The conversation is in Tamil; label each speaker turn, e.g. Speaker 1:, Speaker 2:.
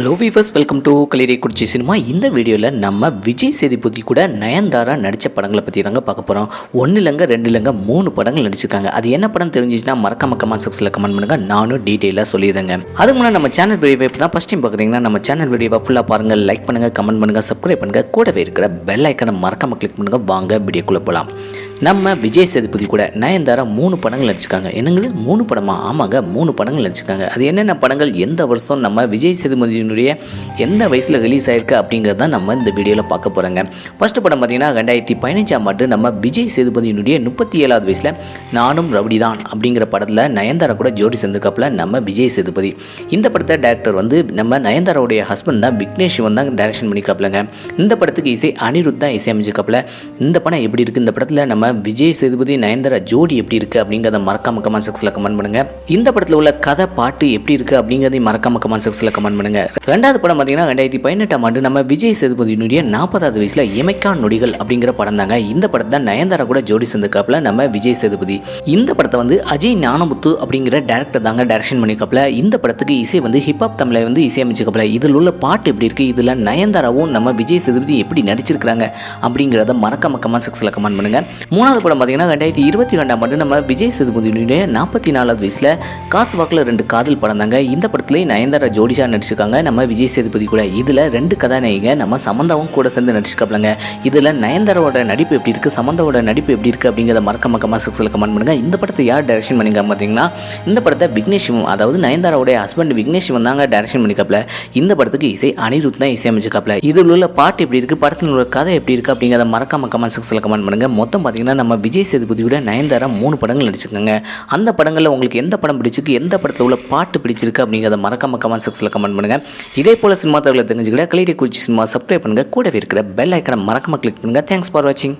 Speaker 1: Hello viewers welcome to Kalirai Kurichi cinema இந்த வீடியோவில் நம்ம விஜய் சேதுபதி கூட நயன்தாரா நடித்த படங்களை பற்றி தாங்க பார்க்க போகிறோம் ஒன்று இல்லைங்க ரெண்டு இல்லைங்க மூணு படங்கள் நடிச்சிருக்காங்க. அது என்ன படம் தெரிஞ்சிச்சுன்னா மறக்காம கமெண்ட் செக்ஸில் கமெண்ட் பண்ணுங்க. நானும் டீட்டெயிலாக சொல்லிடுறேங்க. அதுக்கு முன்னாடி நம்ம சேனல் வீடியோ இப்போ தான் ஃபஸ்ட் டைம் பார்க்குறீங்கன்னா நம்ம சேனல் வீடியோவை ஃபுல்லாக பாருங்கள் லைக் பண்ணுங்கள் கமெண்ட் பண்ணுங்கள் சப்ஸ்கிரைப் பண்ணுங்கள் கூடவே இருக்கிற பெல் ஐக்கனை மறக்காமல் கிளிக் பண்ணுங்கள் வாங்க வீடியோக்குள்ளே போகலாம் நம்ம விஜய் சேதுபதி கூட நயன்தாரா மூணு படங்கள் நடிச்சிருக்காங்க. என்னங்கிறது மூணு படமா? ஆமாங்க மூணு படங்கள் நடிச்சிருக்காங்க. அது என்னென்ன படங்கள்? எந்த வருஷம் நம்ம விஜய் சேதுபதியினுடைய எந்த வயசில் ரிலீஸ் ஆயிருக்கு அப்படிங்கிறது தான் நம்ம இந்த வீடியோவில் பார்க்க போகிறோங்க ஃபர்ஸ்ட் படம் பார்த்தீங்கன்னா ரெண்டாயிரத்தி பதினஞ்சாம் ஆண்டு நம்ம விஜய் சேதுபதியினுடைய முப்பத்தி ஏழாவது வயசில் நானும் ரவுடி தான் அப்படிங்கிற படத்தில் நயன்தாரா கூட ஜோடி சேர்ந்துக்காப்புல நம்ம விஜய் சேதுபதி. இந்த படத்தை டேரக்டர் வந்து நம்ம நயன்தாராவுடைய ஹஸ்பண்ட் தான் விக்னேஷ் சிவன் தான் டைரக்ஷன் பண்ணிக்காப்புலங்க இந்த படத்துக்கு இசை அனிருத் தான் இசையமைச்சிக்காப்புல இந்த படம் எப்படி இருக்குது இந்த படத்தில் நம்ம விஜய் சேதுபதி நயன்தாரா ஜோடி எப்படி இருக்குது அப்படிங்கிறத மறக்காம கமெண்ட் செக்ஸில் கமெண்ட் பண்ணுங்கள் இந்த படத்தில் உள்ள கதை பாட்டு எப்படி இருக்குது அப்படிங்கிறதையும் மறக்காம கமெண்ட் செக்ஸில் கமெண்ட் பண்ணுங்கள் ரெண்டாவது படம் பார்த்தீங்கன்னா ரெண்டாயிரத்தி பதினெட்டாம் ஆண்டு நம்ம விஜய் சேதுபதியினுடைய நாற்பதாவது வயசில் எமைக்கா நொடிகள் அப்படிங்கிற படம் தாங்க. இந்த படத்தை தான் நயன்தாரா கூட ஜோடி சேர்ந்துக்காப்புல நம்ம விஜய் சேதுபதி. இந்த படத்தை வந்து அஜய் ஞானமுத்து அப்படிங்கிற டேரக்டர் தாங்க டைரக்ஷன் பண்ணிக்காப்புல இந்த படத்துக்கு இசை வந்து ஹிப்ஹாப் தமிழை வந்து இசையமைச்சிக்கப்பல இதில் உள்ள பாட்டு எப்படி இருக்குது இதில் நயன்தாராவும் நம்ம விஜய் சேதுபதி எப்படி நடிச்சிருக்கிறாங்க அப்படிங்கிறத மறக்காம கமெண்ட் செக்ஸில் கமெண்ட் பண்ணுங்கள் மூணாவது படம் பார்த்தீங்கன்னா ரெண்டாயிரத்தி இருபத்தி ரெண்டாம் ஆண்டு நம்ம விஜய் சேதுபதியுடைய நாற்பத்தி நாலாவது வயசில் காத்து வாக்கில் ரெண்டு காதல் படம் தாங்க இந்த படத்துலேயும் நயன்தாரா ஜோடிஷா நடிச்சிருக்காங்க. நம்ம விஜய் சேதுபதி கூட. இதில் ரெண்டு கதாநாயக நம்ம சமந்தாவும் கூட சேர்ந்து நடிச்சிருக்காப்லங்க. இதில் நயன்தாராவோட நடிப்பு எப்படி இருக்குது சமந்தாவோட நடிப்பு எப்படி இருக்குது அப்படிங்கிறத மறக்க மக்கமாக செக்ஸில் கமெண்ட் பண்ணுங்கள் இந்த படத்தை யார் டைரக்ஷன் பண்ணிங்க பார்த்தீங்கன்னா இந்த படத்தை விக்னேஷ் சிவம் அதாவது நயன்தாராவுடைய ஹஸ்பண்ட் விக்னேஷ் சிவம் தாங்க டைரக்ஷன் பண்ணிக்காப்ல இந்த படத்துக்கு இசை அனிருத் தான் இசையமைச்சிக்காப்ல இதில் உள்ள பாட்டு எப்படி இருக்குது படத்தில் உள்ள கதை எப்படி இருக்குது அப்படிங்கிறத மறக்காம கமெண்ட் செக்ஸில் கமெண்ட் பண்ணுங்கள் மொத்தம் பார்த்தீங்கன்னா நம்ம விஜய் சேதுபதியோட நயன்தாரா மூணு படங்கள் நடிச்சிருக்காங்க. அந்த படங்களில் உங்களுக்கு எந்த படம் பிடிச்சிருக்கு? எந்த படத்தில் உள்ள பாட்டு பிடிச்சிருக்கு? அப்படிங்கிறத மறக்காம கமெண்ட் செக்ஸில் கமெண்ட் பண்ணுங்கள் இதே போல் சினிமா தகவலை தெரிஞ்சுக்கிட்ட கலிடி குறிச்சி சினிமா சப்ஸ்கிரைப் பண்ணுங்கள் கூடவே இருக்கிற பெல் ஐக்கனை மறக்காம கிளிக் பண்ணுங்கள் தேங்க்ஸ் ஃபார் வாட்சிங்